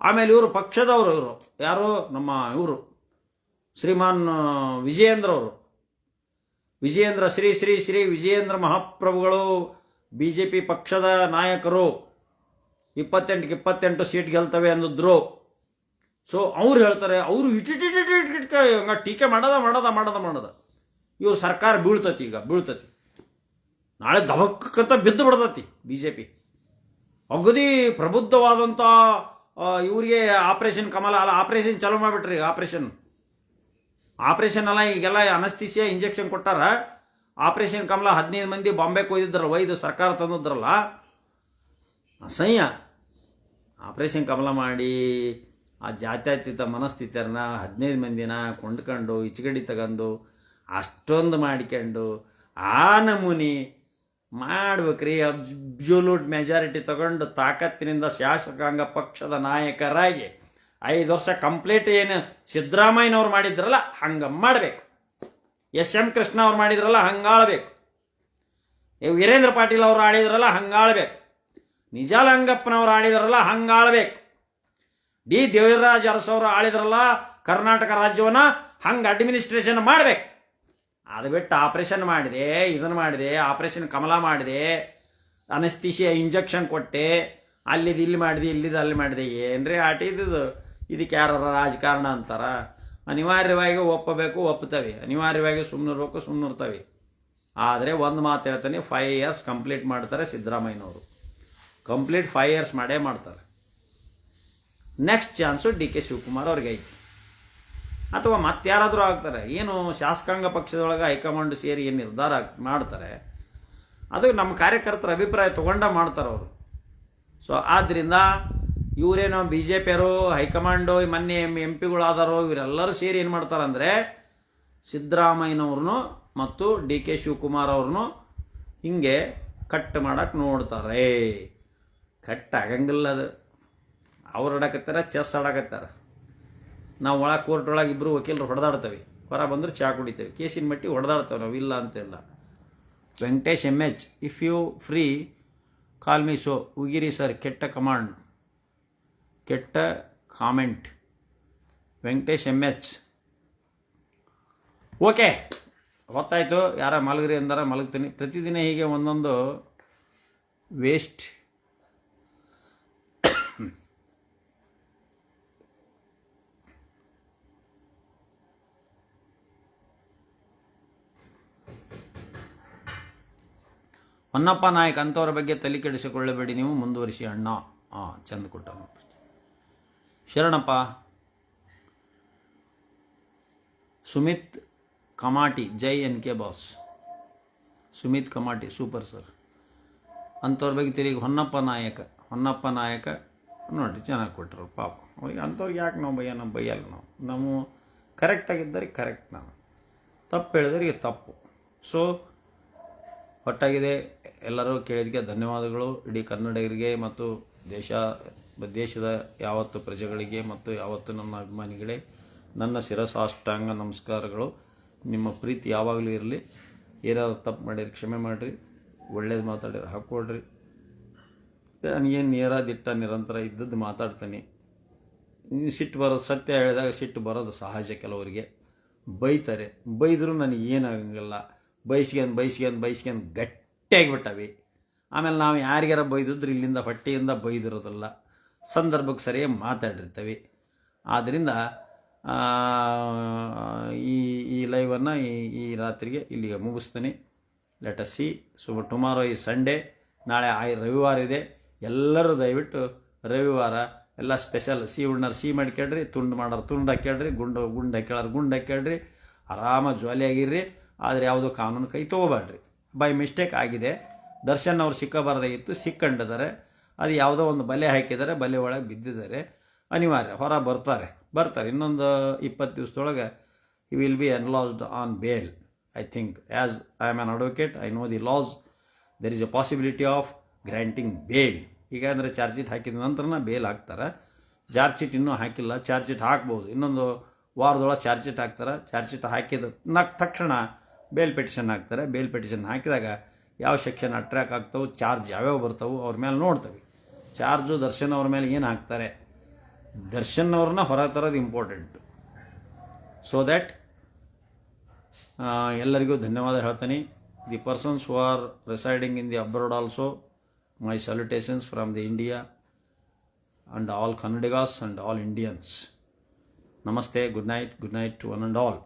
ಆಮೇಲೆ ಇವರು ಪಕ್ಷದವರು ಇವರು. ಯಾರು? ನಮ್ಮ ಇವರು. ಶ್ರೀಮಾನ್ ವಿಜಯೇಂದ್ರ ಅವರು ವಿಜಯೇಂದ್ರ ಶ್ರೀ ಶ್ರೀ ಶ್ರೀ ವಿಜಯೇಂದ್ರ ಮಹಾಪ್ರಭುಗಳು ಬಿ ಜೆ ಪಿ ಪಕ್ಷದ ನಾಯಕರು ಇಪ್ಪತ್ತೆಂಟಕ್ಕೆ ಇಪ್ಪತ್ತೆಂಟು ಸೀಟ್ ಗೆಲ್ತವೆ ಅಂದಿದ್ರು. ಸೊ ಅವ್ರು ಹೇಳ್ತಾರೆ, ಅವರು ಹಂಗ ಟೀಕೆ ಮಾಡದ, ಮಾಡೋದ, ಮಾಡದ ಮಾಡದ. ಇವ್ರು ಸರ್ಕಾರ ಬೀಳ್ತತಿ ಈಗ, ಬೀಳ್ತತಿ. ನಾಳೆ ದಬಕ್ಕಂತ ಬಿದ್ದು ಬಿಡ್ತತಿ ಬಿ ಜೆ ಪಿ ಅಗದಿ ಪ್ರಬುದ್ಧವಾದಂಥ ಇವ್ರಿಗೆ ಆಪ್ರೇಷನ್ ಕಮಲ, ಅಲ್ಲ, ಆಪ್ರೇಷನ್ ಚಾಲೂ ಮಾಡಿಬಿಟ್ರಿ, ಆಪ್ರೇಷನ್. ಆಪ್ರೇಷನ್ ಅಲ್ಲ, ಈಗೆಲ್ಲ ಅನಸ್ತಿಸಿಯ ಇಂಜೆಕ್ಷನ್ ಕೊಟ್ಟಾರ. ಆಪ್ರೇಷನ್ ಕಮಲ ಹದಿನೈದು ಮಂದಿ ಬಾಂಬೆಗೆ ಒಯ್ದಿದ್ರಲ್ಲ ಒಯ್ದು ಸರ್ಕಾರ ತಂದಿದ್ರಲ್ಲ? ಅಸಹ್ಯ ಆಪರೇಷನ್ ಕಮಲ ಮಾಡಿ ಆ ಜಾತ್ಯತೀತ ಮನಸ್ಥಿತಿಯರನ್ನ ಹದಿನೈದು ಮಂದಿನ ಕೊಂಡ್ಕೊಂಡು ಇಚ್ಗಡಿ ತಗೊಂಡು ಅಷ್ಟೊಂದು ಮಾಡ್ಕೊಂಡು, ಆ ನಮೂನಿ ಮಾಡ್ಬೇಕ್ರಿ. ಅಬ್ಜುಲೂಟ್ ಮೆಜಾರಿಟಿ ತಗೊಂಡು ತಾಕತ್ತಿನಿಂದ ಶಾಸಕಾಂಗ ಪಕ್ಷದ ನಾಯಕರಾಗಿ ಐದು ವರ್ಷ ಕಂಪ್ಲೀಟ್ ಏನು ಸಿದ್ದರಾಮಯ್ಯನವ್ರು ಮಾಡಿದ್ರಲ್ಲ, ಹಂಗೆ ಮಾಡಬೇಕು. ಎಸ್ ಎಂ ಕೃಷ್ಣ ಅವ್ರು ಮಾಡಿದ್ರಲ್ಲ, ಹಂಗಾಳ್ಬೇಕು. ವೀರೇಂದ್ರ ಪಾಟೀಲ್ ಅವರು ಆಡಿದ್ರಲ್ಲ, ಹಂಗಾಳ್ಬೇಕು. ನಿಜಾಲಂಗಪ್ಪನವ್ರು ಆಡಿದ್ರಲ್ಲ ಹಂಗೆ ಆಳ್ಬೇಕು ಡಿ ದೇವರಾಜ್ ಅರಸವರು ಆಳಿದ್ರಲ್ಲ ಕರ್ನಾಟಕ ರಾಜ್ಯವನ್ನು ಹಂಗೆ ಅಡ್ಮಿನಿಸ್ಟ್ರೇಷನ್ ಮಾಡಬೇಕು. ಅದು ಬಿಟ್ಟು ಆಪ್ರೇಷನ್ ಮಾಡಿದೆ ಇದನ್ನು ಮಾಡಿದೆ ಆಪ್ರೇಷನ್ ಕಮಲ ಮಾಡಿದೆ ಅನಸ್ತಿಷಿಯ ಇಂಜೆಕ್ಷನ್ ಕೊಟ್ಟೆ ಅಲ್ಲಿದ್ದು ಇಲ್ಲಿ ಮಾಡಿದೆ ಇಲ್ಲಿದ್ದು ಅಲ್ಲಿ ಮಾಡಿದೆ, ಏನ್ರಿ ಆಟ ಇದ್ದಿದ್ದು ಇದಕ್ಕೆ ಯಾರ ರಾಜಕಾರಣ ಅಂತಾರ? ಅನಿವಾರ್ಯವಾಗಿ ಒಪ್ಪಬೇಕು, ಒಪ್ಪುತ್ತವೆ. ಅನಿವಾರ್ಯವಾಗಿ ಸುಮ್ಮನಿರ್ಬೇಕು ಸುಮ್ಮನಿರ್ತವೆ ಆದರೆ ಒಂದು ಮಾತು ಹೇಳ್ತಾನೆ ಫೈವ್ ಇಯರ್ಸ್ ಕಂಪ್ಲೀಟ್ ಮಾಡ್ತಾರೆ ಸಿದ್ದರಾಮಯ್ಯನವರು. ಕಂಪ್ಲೀಟ್ ಫೈವ್ ಇಯರ್ಸ್ ಮಾಡೇ ಮಾಡ್ತಾರೆ. Next chance D K Shivakumar ಅವ್ರಿಗೆ ಐತಿ. ಅಥವಾ ಮತ್ತಾರಾದರೂ ಆಗ್ತಾರೆ. ಏನು ಶಾಸಕಾಂಗ ಪಕ್ಷದೊಳಗೆ ಹೈಕಮಾಂಡ್ ಸೇರಿ ಏನು ನಿರ್ಧಾರ ಮಾಡ್ತಾರೆ, ಅದು ನಮ್ಮ ಕಾರ್ಯಕರ್ತರ ಅಭಿಪ್ರಾಯ ತೊಗೊಂಡ ಮಾಡ್ತಾರೆ ಅವರು. ಸೊ ಆದ್ದರಿಂದ ಇವರೇನೋ ಬಿ ಜೆ ಪಿಯರು ಹೈಕಮಾಂಡು, ಮೊನ್ನೆ ಎಂ ಪಿಗಳಾದಾರೋ ಇವರೆಲ್ಲರೂ ಸೇರಿ ಏನು ಮಾಡ್ತಾರೆ ಅಂದರೆ ಸಿದ್ದರಾಮಯ್ಯನವ್ರನ್ನು ಮತ್ತು ಡಿ ಕೆ ಶಿವಕುಮಾರ್ ಅವ್ರನ್ನು ಹಿಂಗೆ ಕಟ್ ಮಾಡೋಕ್ಕೆ ನೋಡ್ತಾರೆ. ಕಟ್ ಆಗಂಗಿಲ್ಲ ಅದು. ಅವ್ರು ಆಡಕತ್ತಾರ, ಚೆಸ್ ಆಡಕತ್ತಾರ. ನಾವು ಒಳಗೆ ಕೋರ್ಟ್ ಒಳಗೆ ಇಬ್ಬರು ವಕೀಲರು ಹೊಡೆದಾಡ್ತೇವೆ. ಹೊರ ಬಂದ್ರೆ ಚಾ ಕುಡಿತೇವೆ. ಕೇಸಿನ ಮಟ್ಟಿ ಹೊಡೆದಾಡ್ತೇವೆ ನಾವು, ಇಲ್ಲ ಅಂತಿಲ್ಲ. Venkatesh M H if you free call me so ಉಗಿರಿ sir ಕೆಟ್ಟ ಕಮಾಂಡ್ ಕೆಟ್ಟ comment. Venkatesh M H. Okay, ಗೊತ್ತಾಯಿತು. ಯಾರ ಮಲಗ್ರಿ ಅಂದಾರ ಮಲಗ್ತೀನಿ. ಪ್ರತಿದಿನ ಹೀಗೆ ಒಂದೊಂದು ವೇಸ್ಟ್. ಹೊನ್ನಪ್ಪ ನಾಯಕ್, ಅಂಥವ್ರ ಬಗ್ಗೆ ತಲೆ ಕೆಡಿಸಿಕೊಳ್ಳಬೇಡಿ. ನೀವು ಮುಂದುವರಿಸಿ ಅಣ್ಣ. ಹಾಂ ಚಂದ ಕೊಟ್ಟ Sharanappa. Sumit Kamati, Jai N K boss. Sumit Kamati, super sir. ಅಂಥವ್ರ ಬಗ್ಗೆ ತಿರುಗಿ ಹೊನ್ನಪ್ಪ ನಾಯಕ ಹೊನ್ನಪ್ಪ ನಾಯಕ ನೋಡಿರಿ ಚೆನ್ನಾಗಿ ಕೊಟ್ಟರು ಪಾಪ. ಅವ್ರಿಗೆ ಅಂಥವ್ರಿಗೆ ಯಾಕೆ ನಾವು ಬೈಯ ನಾವು ಬೈಯಲ್ಲ ನಾವು. ನಮ್ಮ ಕರೆಕ್ಟಾಗಿದ್ದರೆ ಕರೆಕ್ಟ್ ನಾವು. ತಪ್ಪು ಹೇಳಿದ್ರೆ ತಪ್ಪು. ಸೊ ಒಟ್ಟಾಗಿದೆ, ಎಲ್ಲರೂ ಕೇಳಿದಕ್ಕೆ ಧನ್ಯವಾದಗಳು. ಇಡೀ ಕನ್ನಡಿಗರಿಗೆ ಮತ್ತು ದೇಶ ದೇಶದ ಯಾವತ್ತು ಪ್ರಜೆಗಳಿಗೆ ಮತ್ತು ಯಾವತ್ತು ನನ್ನ ಅಭಿಮಾನಿಗಳೇ, ನನ್ನ ಶಿರಸಾಷ್ಟಾಂಗ ನಮಸ್ಕಾರಗಳು. ನಿಮ್ಮ ಪ್ರೀತಿ ಯಾವಾಗಲೂ ಇರಲಿ. ಏನಾದರೂ ತಪ್ಪು ಮಾಡಿರಿ ಕ್ಷಮೆ ಮಾಡಿರಿ. ಒಳ್ಳೇದು ಮಾತಾಡಿರಿ ಹಾಕ್ಕೊಡ್ರಿ. ಏನು ನೇರ ದಿಟ್ಟ ನಿರಂತರ ಇದ್ದದ್ದು ಮಾತಾಡ್ತೀನಿ. ಸಿಟ್ಟು ಬರೋದು, ಸತ್ಯ ಹೇಳಿದಾಗ ಸಿಟ್ಟು ಬರೋದು ಸಹಜ ಕೆಲವರಿಗೆ. ಬೈತಾರೆ. ಬೈದರೂ ನನಗೆ ಏನಾಗಂಗಿಲ್ಲ. ಬೈಸ್ಕೊಂಡು ಬೈಸ್ಕೊಂಡು ಗಟ್ಟಿಯಾಗಿ ಬಿಟ್ಟವೆ ಆಮೇಲೆ ನಾವು ಯಾರಿಗಾರ ಬೈದಿದ್ರೆ ಇಲ್ಲಿಂದ ಹೊಟ್ಟೆಯಿಂದ ಬೈದಿರೋದಿಲ್ಲ. ಸಂದರ್ಭಕ್ಕೆ ಸರಿಯಾಗಿ ಮಾತಾಡಿರ್ತವೆ. ಆದ್ದರಿಂದ ಈ ಈ ಲೈವನ್ನು ಈ ಈ ರಾತ್ರಿಗೆ ಇಲ್ಲಿಗೆ ಮುಗಿಸ್ತೀನಿ. Let us see so tomorrow ಈ ಸಂಡೇ ನಾಳೆ ಆಯ್ ರವಿವಾರ ಇದೆ. ಎಲ್ಲರೂ ದಯವಿಟ್ಟು ರವಿವಾರ ಎಲ್ಲ ಸ್ಪೆಷಲ್ ಸಿಹಿ ಉಣ್ಣಾರ ಸಿಹಿ ಮಾಡ್ಕೊಳ್ರಿ ತುಂಡು ಮಾಡೋರು ತುಂಡು ಹಾಕ್ಯಾಡ್ರಿ ಗುಂಡು ಗುಂಡು ಹಾಕ್ಯಾಳರು ಗುಂಡು ಹಾಕ್ಯಾಡ್ರಿ ಆರಾಮ ಜಾಲಿಯಾಗಿರ್ರಿ ಆದರೆ ಯಾವುದೋ ಕಾನೂನು ಕೈ ತೊಗೋಬೇಡ್ರಿ. ಬೈ ಮಿಸ್ಟೇಕ್ ಆಗಿದೆ. ದರ್ಶನ್ ಅವ್ರು ಸಿಕ್ಕಬಾರ್ದಾಗಿತ್ತು, ಸಿಕ್ಕಂಡಿದ್ದಾರೆ. ಅದು ಯಾವುದೋ ಒಂದು ಬಲೆ ಹಾಕಿದ್ದಾರೆ, ಬಲೆ ಒಳಗೆ ಬಿದ್ದಿದ್ದಾರೆ. ಅನಿವಾರ್ಯ, ಹೊರ ಬರ್ತಾರೆ. ಬರ್ತಾರೆ. ಇನ್ನೊಂದು ಇಪ್ಪತ್ತು ದಿವಸದೊಳಗೆ ಈ will be unloosed on bail I think as I am an advocate I know the laws there is a possibility of granting bail ಈಗ ಅಂದರೆ ಚಾರ್ಜ್ ಶೀಟ್ ಹಾಕಿದ ನಂತರನ ಬೇಲ್ ಹಾಕ್ತಾರೆ. ಚಾರ್ಜ್ ಶೀಟ್ ಇನ್ನೂ ಹಾಕಿಲ್ಲ. ಚಾರ್ಜ್ ಶೀಟ್ ಹಾಕ್ಬೋದು. ಇನ್ನೊಂದು ವಾರದೊಳಗೆ ಚಾರ್ಜ್ ಶೀಟ್ ಹಾಕ್ತಾರೆ. ಚಾರ್ಜ್ ಶೀಟ್ ಹಾಕಿದ ನಕ್ ತಕ್ಷಣ ಬೇಲ್ ಪೆಟಿಷನ್ ಹಾಕ್ತಾರೆ. ಬೇಲ್ ಪೆಟಿಷನ್ ಹಾಕಿದಾಗ ಯಾವ ಸೆಕ್ಷನ್ ಅಟ್ರ್ಯಾಕ್ ಆಗ್ತವೆ ಚಾರ್ಜ್ ಯಾವ್ಯಾವ ಬರ್ತವೆ ಅವ್ರ ಮೇಲೆ ನೋಡ್ತವೆ. ಚಾರ್ಜು ದರ್ಶನ್ ಅವ್ರ ಮೇಲೆ ಏನು ಹಾಕ್ತಾರೆ? ದರ್ಶನ್ ಅವ್ರನ್ನ ಹೊರ ತರೋದು ಇಂಪಾರ್ಟೆಂಟ್ ಸೊ ದ್ಯಾಟ್ ಎಲ್ಲರಿಗೂ ಧನ್ಯವಾದ ಹೇಳ್ತೀನಿ. The persons who are residing in the abroad also my salutations from the India and all Kannadigas and all Indians namaste good night good night to one and all